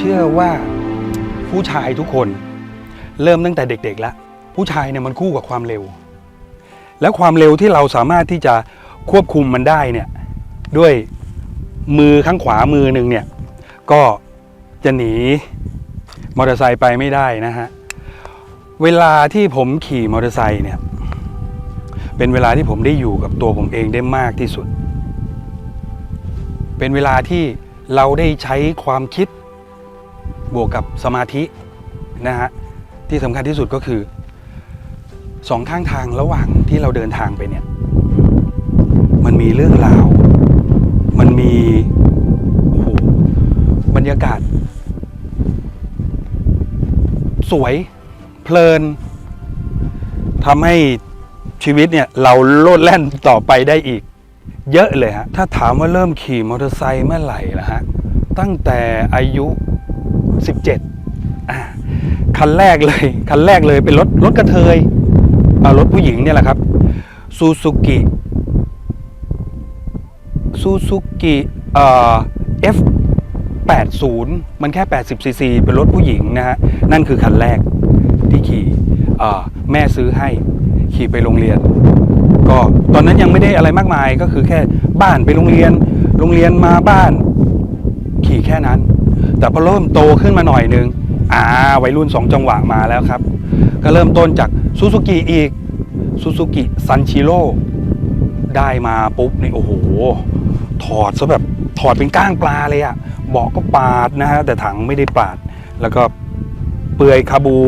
เชื่อว่าผู้ชายทุกคน เริ่มตั้งแต่เด็กๆแล้วผู้ชายเนี่ยมันคู่กับความเร็ว แล้วความเร็วที่เราสามารถที่จะควบคุมมันได้เนี่ยด้วยมือข้างขวามือหนึ่งเนี่ยก็จะหนีมอเตอร์ไซค์ไปไม่ได้นะฮะเวลาที่ผมขี่มอเตอร์ไซค์เนี่ยเป็นเวลาที่ผมได้อยู่กับตัวผมเองได้มากที่สุด เป็นเวลาที่เราได้ใช้ความคิด บวกกับสมาธินะฮะที่สำคัญที่สุดก็คือสองข้างทางระหว่างที่เราเดินทางไปเนี่ย มันมีเรื่องราว มันมีโอ้โหบรรยากาศ สวยเพลินทำให้ชีวิตเนี่ยเราโลดแล่นต่อไปได้อีก เยอะเลยฮะ ถ้าถามว่าเริ่มขี่มอเตอร์ไซค์เมื่อไหร่ล่ะฮะ ตั้งแต่อายุ 17คันแรกเลยคันแรกเลยเป็นรถรถกระเทยเอารถผู้หญิงเนี่ยแหละครับซูซูกิซูซูกิเอ่อ F 80 มันแค่ 80ซีซีเป็นรถผู้หญิงนะฮะ นั่นคือคันแรกที่ขี่แม่ซื้อให้ขี่ไปโรงเรียน ก็ตอนนั้นยังไม่ได้อะไรมากมายก็คือแค่บ้านไปโรงเรียน โรงเรียนมาบ้าน ขี่แค่นั้น แต่พอเริ่มโตขึ้นมาหน่อยนึงอ่าวัยรุ่นสองจังหวะมาแล้วครับ ก็เริ่มต้นจากซูซูกิอีกซูซูกิซันชิโร่ได้มาปุ๊บนี่โอ้โห ถอดซะแบบถอดเป็นก้างปลาเลยอะเบาะก็ปาดนะฮะแต่ถังไม่ได้ปาด แล้วก็เปลือยคาบู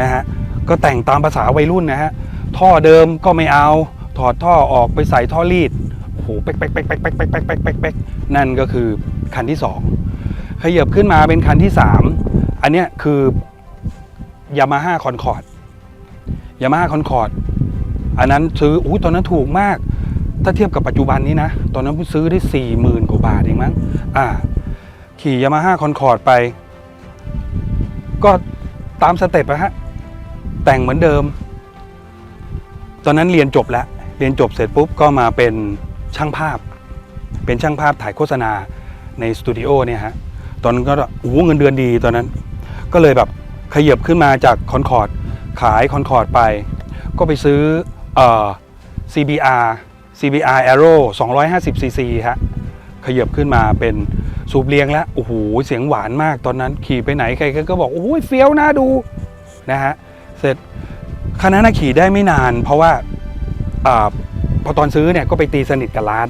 นะฮะก็แต่งตามภาษาวัยรุ่นนะฮะท่อเดิมก็ไม่เอา ถอดท่อออกไปใส่ท่อรีดโอ้โหเป๊กเป๊กเป๊กเป๊กเป๊กเป๊กเป๊กเป๊กเป๊กเป๊กนั่นก็คือคันที่สอง ขยับขึ้นมาเป็นคันที่สามอันเนี้ยคือยามาฮ่าคอนคอร์ดยามาฮ่าคอนคอร์ดอันนั้นซื้ออุ้ยตอนนั้นถูกมาก ถ้าเทียบกับปัจจุบันนี้นะ ตอนนั้นซื้อได้สี่หมื่นกว่าบาทเองมั้งอ่า ขี่ยามาฮ่าคอนคอร์ดไป ก็ตามสเต็ปอะฮะ แต่งเหมือนเดิม ตอนนั้นเรียนจบแล้ว เรียนจบเสร็จปุ๊บก็มาเป็นช่างภาพ เป็นช่างภาพถ่ายโฆษณาในสตูดิโอเนี่ยฮะ ตอนนั้นก็โอ้โหเงินเดือนดีตอนนั้น ก็เลยแบบขยับขึ้นมาจากคอนคอร์ดขายคอนคอร์ดไป ก็ไปซื้อเอ่อ CBR CBR Aero 250 cc ฮะขยับขึ้นมาเป็นสูบเรียงแล้วโอ้โหเสียงหวานมากตอนนั้นขี่ไปไหนใครก็บอกโอ้ยเฟี้ยวน่าดูนะฮะเสร็จคันนั้นขี่ได้ไม่นาน เพราะว่าอาพอตอนซื้อเนี่ยก็ไปตีสนิทกับร้าน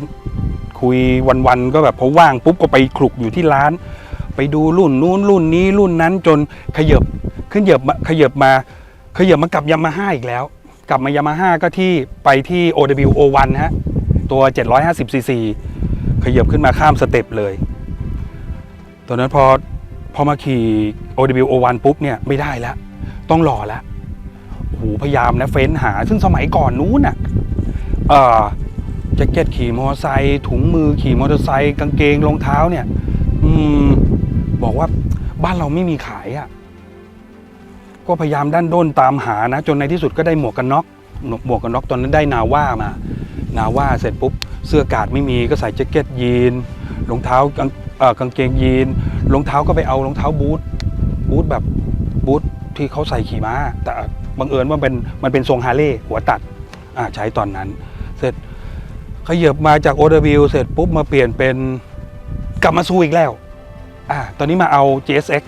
คุยวันๆก็แบบพอว่างปุ๊บก็ไปคลุกอยู่ที่ร้าน ไปดูรุ่นนู้นรุ่นนี้รุ่นนั้นจนขยับขึ้นเหยบมาขยับมาขยับมากับยามาฮ่าอีกแล้ว กลับมายามาฮ่าก็ที่ไปที่ OWO1 ฮะตัว 750 cc ขยับขึ้นมาข้ามสเต็ปเลยตอนนั้นพอพอมาขี่ OWO1 ปุ๊บเนี่ยไม่ได้แล้ว ต้องรอแล้วโอ้โหพยายามนะเฟ้นหา ซึ่งสมัยก่อนนู้นน่ะแจ็คเก็ตขี่มอเตอร์ไซค์ถุงมือขี่มอเตอร์ไซค์กางเกงรองเท้าเนี่ย อืม บอกว่าบ้านเราไม่มีขายอะ่ะ ก็พยายามด้านด้นตามหานะ จนในที่สุดก็ได้หมวกกันน็อกหมวกกันน็อกตอนนั้นได้นาว่ามา นาว่าเสร็จปุ๊บ เสื้อกาดไม่มีก็ใส่แจ็คเก็ตยีนรองเท้ากางเกงยีนรองเท้าก็ไปเอารองเท้าบูทบูทแบบบูทที่เขาใส่ขี่ม้า แต่บังเอิญว่าเป็นมันเป็นทรงฮาร์เลย์หัวตัดอ่าใช้ตอนนั้น เสร็จขยับมาจากโอเดวิลเสร็จปุ๊บมาเปลี่ยนเป็น กลับมาซูอีกแล้วอ่าตอนนี้มาเอา GSX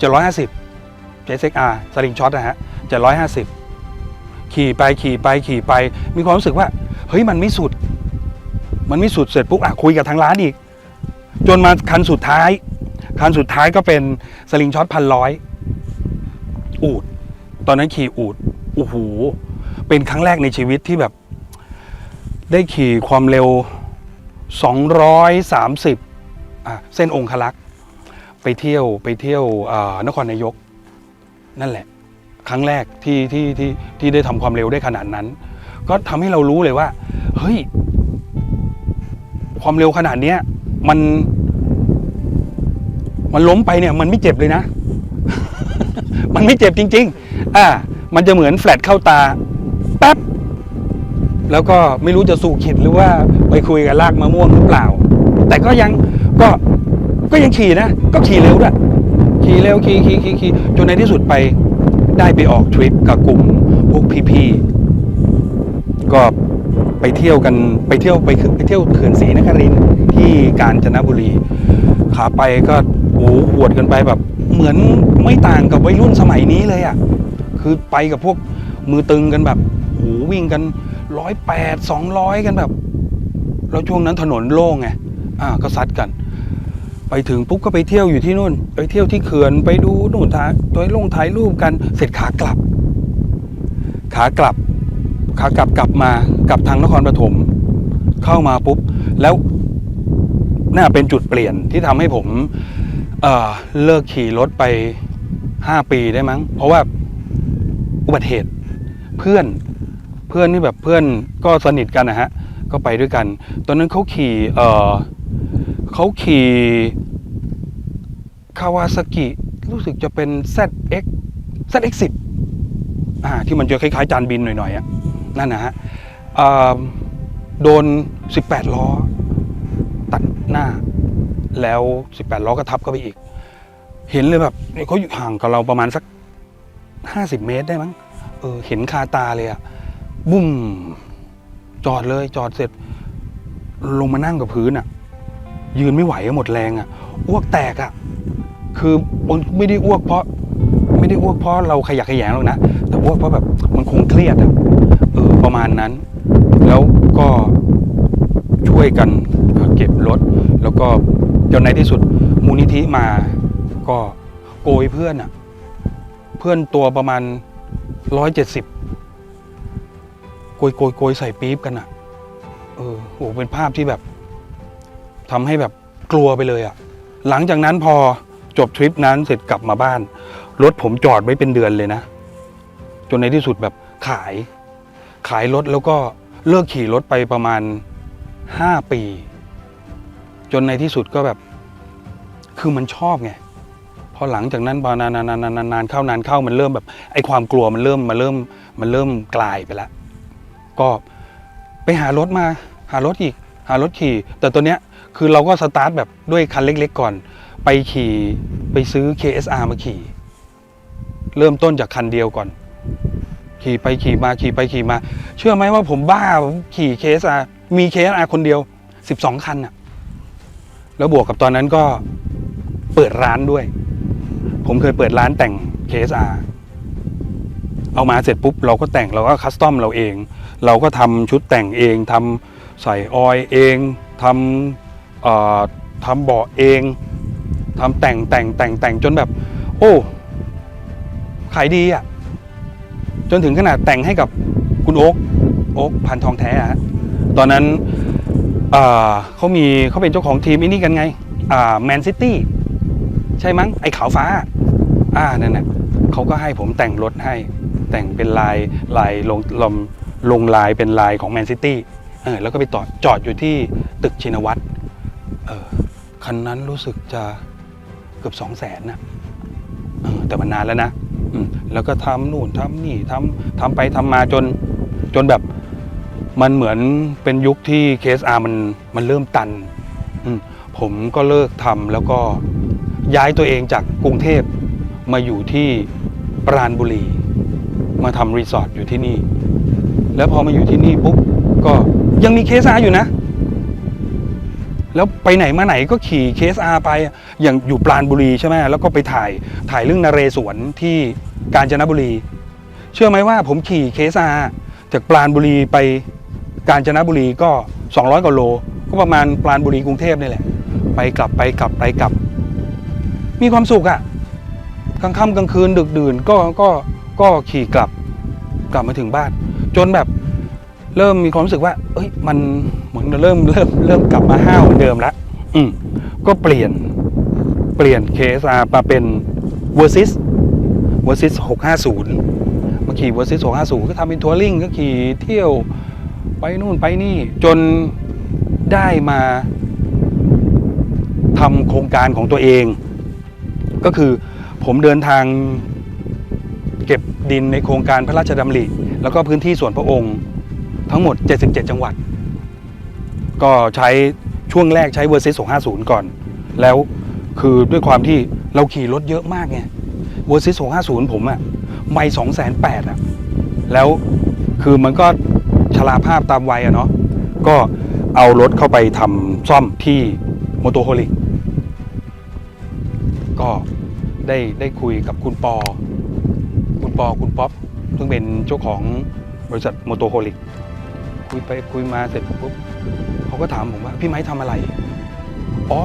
750 JSXR สลิงช็อตนะฮะ750 ขี่ไปขี่ไปขี่ไป มีความรู้สึกว่า เฮ้ยมันไม่สุด มันไม่สุดเสร็จปุ๊บอะคุยกับทางร้านอีก จนมาคันสุดท้าย คันสุดท้ายก็เป็นสลิงช็อตพันร้อยอูด ตอนนั้นขี่อูดโอ้โหเป็นครั้งแรกในชีวิตที่แบบ ได้ขี่ความเร็ว 230อะ เส้นองคลักษ์ไปเที่ยวไปเที่ยวนครนายก นั่นแหละ ครั้งแรกที่ที่ที่ที่ได้ทำความเร็วได้ขนาดนั้น ก็ทำให้เรารู้เลยว่า เฮ้ย ความเร็วขนาดเนี้ยมัน มันล้มไปเนี่ย มันไม่เจ็บเลยนะ มันไม่เจ็บจริง ๆ อ่า มันจะเหมือนแฟลตเข้าตาแป๊บแล้วก็ไม่รู้จะสู่ขิดหรือว่าไปคุยกับลากมะม่วงหรือเปล่า แต่ก็ยัง ก็ก็ยังขี่นะ ก็ขี่เร็วด้วยขี่เร็วขี่ขี่ขี่ขี่จนในที่สุดไปได้ไปออกทริปกับกลุ่มพวกพี่ๆก็ไปเที่ยวกันไปเที่ยวไปไปเที่ยวเขื่อนศรีนครินที่กาญจนบุรี ขาไปก็โอ้โหวดกันไปแบบ เหมือนไม่ต่างกับวัยรุ่นสมัยนี้เลยอะ่ะคือไปกับพวกมือตึงกันแบบโอ้โหวิ่งกันร้อยแปดสองร้อยกันแบบ แล้วช่วงนั้นถนนโล่งไงอ่าก็ซัดกัน ไปถึงปุ๊บก็ไปเที่ยวอยู่ที่นู่น ไปเที่ยวที่เขื่อนไปดูนู่นถ่ายตัวลงถ่ายรูปกันเสร็จขากลับ ขากลับ ขากลับกลับมากลับทางนครปฐมเข้ามาปุ๊บ แล้วน่าเป็นจุดเปลี่ยนที่ทำให้ผมเอเลิกขี่รถไปห้าปีได้มั้ง เพราะว่าอุบัติเหตุเพื่อนเพื่อนที่แบบเพื่อนก็สนิทกันนะฮะ ก็ไปด้วยกัน ตอนนั้นเขาขี่เออ เขาขี่คาวาซากิรู้สึกจะเป็น ZX ZX10 อ่าที่มันจะคล้ายๆ จานบินหน่อยๆอะนั่นนะฮะโดน 18 ล้อ ตัดหน้า แล้ว 18 ล้อก็ทับเข้าไปอีก เห็นเลยแบบเนี่ยเขาอยู่ห่างกับเราประมาณสัก 50 เมตรได้มั้งเออเห็นคาตาเลยอะบุ้ม จอดเลยจอดเสร็จ ลงมานั่งกับพื้นอะ ยืนไม่ไหวหมดแรงอะอ้วกแตกอะคือมันไม่ได้อ้วกเพราะ ไม่ได้อ้วกเพราะเราขยักขยงหรอกนะแต่อ้วกเพราะแบบมันคงเครียดอะเออประมาณนั้น แล้วก็ช่วยกันเก็บรถ แล้วก็จนในที่สุดมูลนิธิมาก็โกยเพื่อนอะเพื่อนตัวประมาณร้อยเจ็ดสิบโกยโกยโกยใส่ปี๊บกันอะเออโหเป็นภาพที่แบบ ทำให้แบบกลัวไปเลยอะ่ะ หลังจากนั้นพอจบทริปนั้นเสร็จกลับมาบ้าน รถผมจอดไว้เป็นเดือนเลยนะ จนในที่สุดแบบขาย ขายรถแล้วก็เลิกขี่รถไปประมาณห้าปี จนในที่สุดก็แบบ คือมันชอบไงพอหลังจากนั้นพอนานนานนานนานเข้านานเข้ามันเริ่มแบบไอ้ความกลัวมันเริ่มมันเริ่มมันเริ่มกลายไปแล้วก็ไปหารถมา หารถอีก หารถขี่ แต่ตัวเนี้ย คือเราก็สตาร์ทแบบด้วยคันเล็ก ๆ ก่อน ไปขี่ไปซื้อ KSR มาขี่ เริ่มต้นจากคันเดียวก่อน ขี่ไปขี่มาขี่ไปขี่มา เชื่อไหมว่าผมบ้าผมขี่ KSR มี KSR คนเดียว 12 คันอะแล้วบวกกับตอนนั้นก็เปิดร้านด้วย ผมเคยเปิดร้านแต่ง KSR เอามาเสร็จปุ๊บเราก็แต่งเราก็คัสตอมเราเอง เราก็ทำชุดแต่งเองทำใส่ออยเองทำ ทำเบาะเองทำแต่งแต่งแต่งแต่งจนแบบ โอ้ขายดีอะ จนถึงขนาดแต่งให้กับคุณโอ๊กโอ๊กพันทองแท้อะฮะตอนนั้นเขามีเขาเป็นเจ้าของทีมอ้นี่กันไงแมนซิตี้ใช่มั้งไอ้ขาวฟ้า อ่านั่นน่ะเขาก็ให้ผมแต่งรถให้ แต่งเป็นลายลายลงลงลงลายเป็นลายของแมนซิตี้เออแล้วก็ไปต่อจอดอยู่ที่ตึกชินวัตร เออคันนั้นรู้สึกจะเกือบสองแสนนะเออแต่มันนานแล้วนะอืมแล้วก็ทำนู่นทำนี่ทำทำไปทำมาจนจนแบบมันเหมือนเป็นยุคที่เคสอามันมันเริ่มตันอืมผมก็เลิกทำแล้วก็ย้ายตัวเองจากกรุงเทพมาอยู่ที่ปราณบุรี มาทำรีสอร์ทอยู่ที่นี่ แล้วพอมาอยู่ที่นี่ปุ๊บก็ยังมีเคสอาอยู่นะ แล้วไปไหนมาไหนก็ขี่เคสอาไปอย่างอยู่ปราณบุรีใช่ไหมแล้วก็ไปถ่ายถ่ายเรื่องนเรศวรที่กาญจนบุรี เชื่อไหมว่าผมขี่เคสอาจากปราณบุรีไปกาญจนบุรีก็ 200กว่าโล ก็ประมาณปราณบุรีกรุงเทพนี่แหละ ไปกลับไปกลับไปกลับ มีความสุขอะกลางค่ำกลางคืนดึกดื่นก็ก็ก็ขี่กลับกลับมาถึงบ้าน จนแบบ เริ่มมีความรู้สึกว่า เอ้ย มันเหมือนเริ่มเริ่มเริ่มกลับมาห้าวเหมือนเดิมแล้วอืมก็เปลี่ยนเปลี่ยน KSR มาเป็น Versys Versys 650มาขี่ Versys 650 ก็ทำเป็นทัวริงก็ขี่เที่ยวไปนู่นไปนี่ จนได้มาทำโครงการของตัวเอง ก็คือผมเดินทางเก็บดินในโครงการพระราชดำริ แล้วก็พื้นที่ส่วนพระองค์ ทั้งหมด 77 จังหวัด ก็ใช้ช่วงแรกใช้เวอร์ซิส250 ก่อน แล้วคือด้วยความที่เราขี่รถเยอะมากไงเวอร์ซิส650 ผมอะไม่สองแสนแปดอะแล้วคือมันก็ชราภาพตามวัยอะเนาะก็เอารถเข้าไปทำซ่อมที่มอโตโฮลิกก็ได้ได้คุยกับคุณปอ คุณปอคุณป๊อปซึ่งเป็นเจ้าของบริษัทมอโตโฮลิก คุยไปคุยมาเสร็จปุ๊บเขาก็ถามผมว่าพี่ไม้ทำอะไร อ๋อ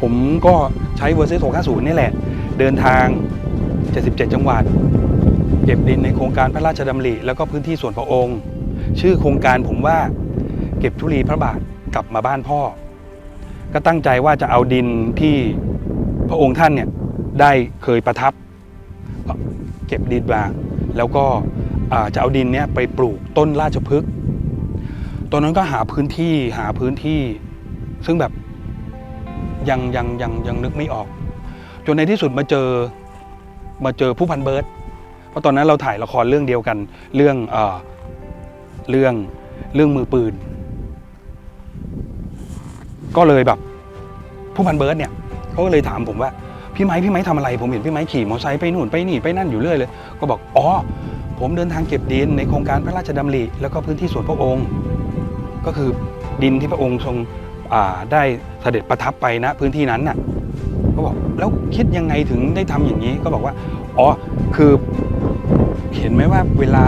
ผมก็ใช้เวอร์ซิส650 นี่แหละ เดินทาง 77 จังหวัด เก็บดินในโครงการพระราชดำริ แล้วก็พื้นที่ส่วนพระองค์ ชื่อโครงการผมว่าเก็บธุลีพระบาทกลับมาบ้านพ่อ ก็ตั้งใจว่าจะเอาดินที่พระองค์ท่านเนี่ยได้เคยประทับ เก็บดินมาแล้วก็จะเอาดินเนี้ยไปปลูกต้นราชพฤกษ์ ตอนนั้นก็หาพื้นที่หาพื้นที่ ซึ่งแบบยังยังยังยังนึกไม่ออก จนในที่สุดมาเจอมาเจอผู้พันเบิร์ตเพราะตอนนั้นเราถ่ายละครเรื่องเดียวกัน เรื่องเออเรื่องเรื่องมือปืน ก็เลยแบบ ผู้พันเบิร์ตเนี่ยเขาก็เลยถามผมว่าพี่ไม้พี่ไม้ทำอะไร ผมเห็นพี่ไม้ขี่มอเตอร์ไซค์ไปนู่นไปนี่ไปนั่นอยู่เรื่อยเลย ก็บอกอ๋อผมเดินทางเก็บดินในโครงการพระราชดำริแล้วก็พื้นที่ส่วนพระองค์ ก็คือดินที่พระองค์ทรงได้เสด็จประทับไปนะพื้นที่นั้นน่ะก็บอกแล้วคิดยังไงถึงได้ทำอย่างนี้ก็บอกว่าอ๋อคือเห็นไหมว่าเวลา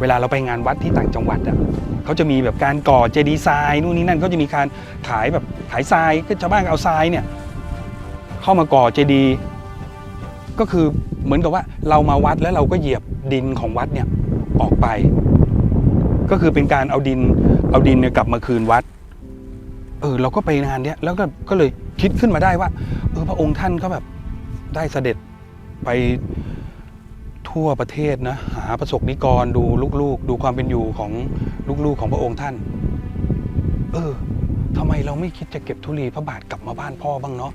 เวลาเราไปงานวัดที่ต่างจังหวัดอะเขาจะมีแบบการก่อเจดีย์ทรายนู่นนี่นั่นเขาจะมีการขายแบบขายทรายก็ชาวบ้านเอาทรายเนี่ยเข้ามาก่อเจดีย์ก็คือเหมือนกับว่าเรามาวัดแล้วเราก็เหยียบดินของวัดเนี่ยออกไป ก็คือเป็นการเอาดิน เอาดินเนี่ยกลับมาคืนวัด เออ เราก็ไปงานเนี้ยแล้วก็ก็เลยคิดขึ้นมาได้ว่า เออพระองค์ท่านก็แบบได้เสด็จไปทั่วประเทศนะ หาประสบนิกรดูลูกๆ ดูความเป็นอยู่ของลูกๆของพระองค์ท่าน เออทำไมเราไม่คิดจะเก็บธุลีพระบาทกลับมาบ้านพ่อบ้างเนาะ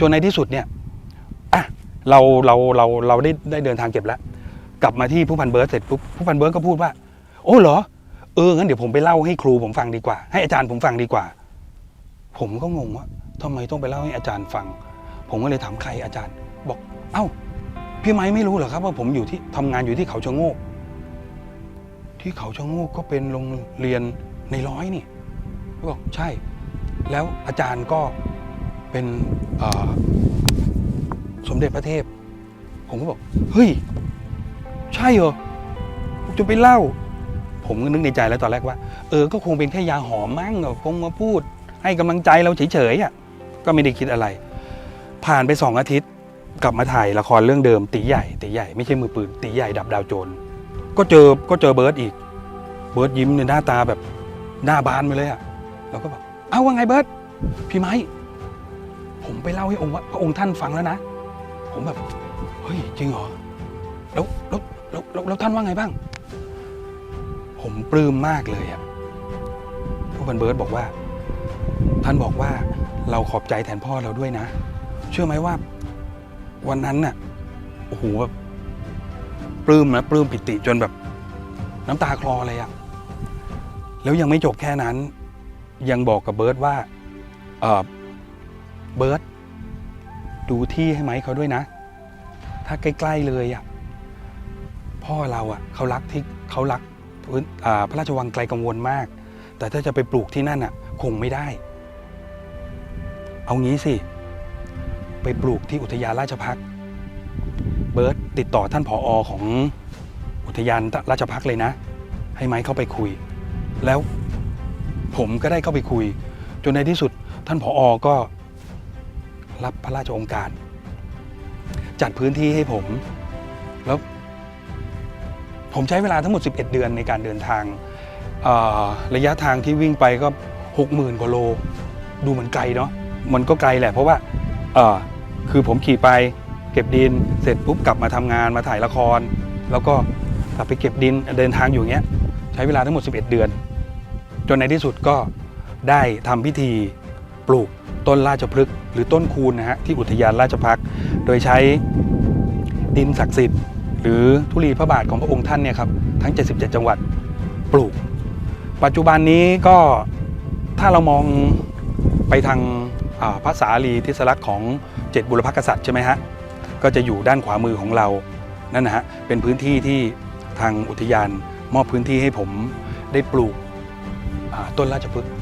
จนในที่สุดเนี่ยอะเราเราเราเราได้ได้เดินทางเก็บแล้ว กลับมาที่ผู้พันเบิร์ตเสร็จปุ๊บผู้พันเบิร์ตก็พูดว่า โอ้เหรอ เอองั้นเดี๋ยวผมไปเล่าให้ครูผมฟังดีกว่า ให้อาจารย์ผมฟังดีกว่า ผมก็งงว่าทำไมต้องไปเล่าให้อาจารย์ฟัง ผมก็เลยถามใครอาจารย์ บอก เอ้า พี่ไม้ไม่รู้เหรอครับ ว่าผมอยู่ที่ทำงานอยู่ที่เขาชะโงก ที่เขาชะโงกก็เป็นโรงเรียนในร้อยนี่เขาบอกใช่ แล้วอาจารย์ก็เป็นสมเด็จพระเทพ ผมก็บอก เฮ้ย ใช่เหรอจะไปเล่า ผมก็นึกในใจแล้วตอนแรกว่า เออก็คงเป็นแค่ยาหอมมั้งคงมาพูด ให้กำลังใจเราเฉยๆอะก็ไม่ได้คิดอะไร ผ่านไปสองอาทิตย์กลับมาถ่ายละครเรื่องเดิมตีใหญ่ตีใหญ่ไม่ใช่มือปืนตีใหญ่ดับดาวโจรก็เจอก็เจอเบิร์ตอีก เบิร์ตยิ้มในหน้าตาแบบหน้าบานไปเลยอะเราก็บอกเอ้าว่าไงเบิร์ตพี่ไม้ผมไปเล่าให้องค์ว่าพระองค์ท่านฟังแล้วนะ ผมแบบ เฮ้ยจริงเหรอแล้วแล้วแล้วแล้วท่านว่าไงบ้าง ผมปลื้มมากเลยอะผู้พันเบิร์ตบอกว่า ท่านบอกว่าเราขอบใจแทนพ่อเราด้วยนะ เชื่อไหมว่า วันนั้นน่ะโอ้โหแบบปลื้มนะปลื้มปิติจนแบบ น้ำตาคลอเลยอะแล้วยังไม่จบแค่นั้น ยังบอกกับเบิร์ตว่าเออเบิร์ตดูที่ให้ไหมเขาด้วยนะ ถ้าใกล้ ๆ เลยอะพ่อเราอะเขารักที่เขารัก พื้นพระราชวังไกลกังวลมาก แต่ถ้าจะไปปลูกที่นั่นอะคงไม่ได้ เอางี้สิ ไปปลูกที่อุทยานราชพักษ์เบิร์ตติดต่อท่านผออของอุทยานราชพักษ์เลยนะ ให้ไม้เข้าไปคุย แล้วผมก็ได้เข้าไปคุย จนในที่สุดท่านผออก็รับพระราชองค์การ จัดพื้นที่ให้ผม แล้ว ผมใช้เวลาทั้งหมด 11 เดือนในการเดินทาง ระยะทางที่วิ่งไปก็ 60,000 กว่าโล ดูเหมือนไกลเนาะมันก็ไกลแหละเพราะว่าคือผมขี่ไปเก็บดินเสร็จปุ๊บกลับมาทำงานมาถ่ายละคร แล้วก็กลับไปเก็บดินเดินทางอยู่เงี้ยใช้เวลาทั้งหมด 11 เดือน จนในที่สุดก็ได้ทำพิธีปลูกต้นราชพฤกษ์หรือต้นคูณนะฮะที่อุทยานราชพักษ์โดยใช้ดินศักดิ์สิทธิ์ หรือธุลีพระบาทของพระองค์ท่านเนี่ยครับทั้ง 77 จังหวัดปลูก ปัจจุบันนี้ก็ถ้าเรามองไปทางาพระสารีทิศลักษณ์ของเจ็ดบุรพกษัตริย์ใช่ไหมฮะก็จะอยู่ด้านขวามือของเรานั่นนะฮะเป็นพื้นที่ที่ทางอุทยานมอบพื้นที่ให้ผมได้ปลูกต้นราชพฤกษ์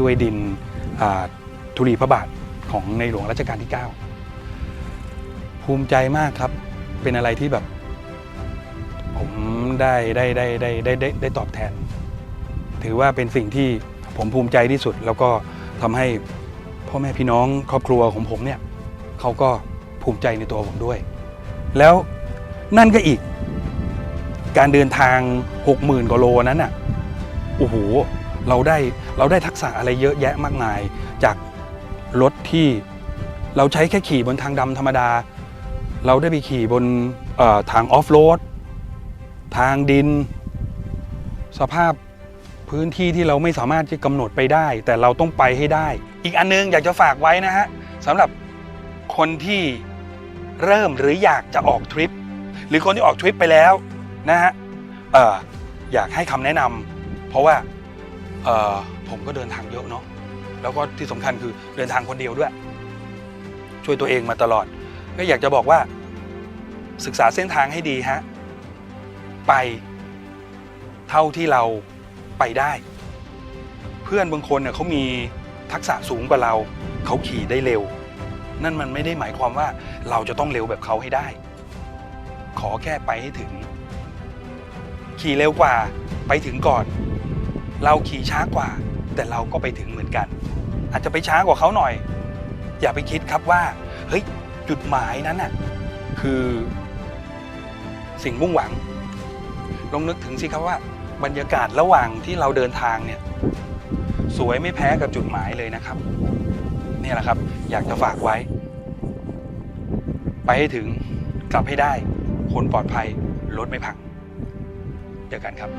ด้วยดินธุลีพระบาทของในหลวงรัชกาลที่ 9 ภูมิใจมากครับ เป็นอะไรที่แบบ ผมได้ได้ได้ได้ได้ได้ได้ตอบแทน ถือว่าเป็นสิ่งที่ผมภูมิใจที่สุด แล้วก็ทำให้พ่อแม่พี่น้องครอบครัวของผมเนี่ยเขาก็ภูมิใจในตัวผมด้วย แล้วนั่นก็อีก การเดินทาง 60,000กว่าโลนั้นอะโอ้โหเราได้เราได้ทักษะอะไรเยอะแยะมากมาย จากรถที่เราใช้แค่ขี่บนทางดำธรรมดา เราได้ไปขี่บนทางออฟโรดทางดิน สภาพพื้นที่ที่เราไม่สามารถที่กำหนดไปได้ แต่เราต้องไปให้ได้ อีกอันนึงอยากจะฝากไว้นะฮะสำหรับคนที่เริ่มหรืออยากจะออกทริป หรือคนที่ออกทริปไปแล้วนะฮะอออยากให้คำแนะนำเพราะว่าผมก็เดินทางเยอะเนาะแล้วก็ที่สำคัญคือเดินทางคนเดียวด้วย ช่วยตัวเองมาตลอด ก็อยากจะบอกว่า ศึกษาเส้นทางให้ดีฮะ ไปเท่าที่เราไปได้ เพื่อนบางคนเนี่ยเขามีทักษะสูงกว่าเรา เขาขี่ได้เร็ว นั่นมันไม่ได้หมายความว่าเราจะต้องเร็วแบบเขาให้ได้ ขอแค่ไปให้ถึง ขี่เร็วกว่าไปถึงก่อน เราขี่ช้ากว่า แต่เราก็ไปถึงเหมือนกัน อาจจะไปช้ากว่าเขาหน่อย อย่าไปคิดครับว่า เฮ้ย จุดหมายนั้นน่ะคือสิ่งมุ่งหวัง ลองนึกถึงสิครับว่า บรรยากาศระหว่างที่เราเดินทางเนี่ย สวยไม่แพ้กับจุดหมายเลยนะครับ นี่แหละครับ อยากจะฝากไว้ ไปให้ถึงกลับให้ได้ คนปลอดภัยรถไม่พังเจอกันครับ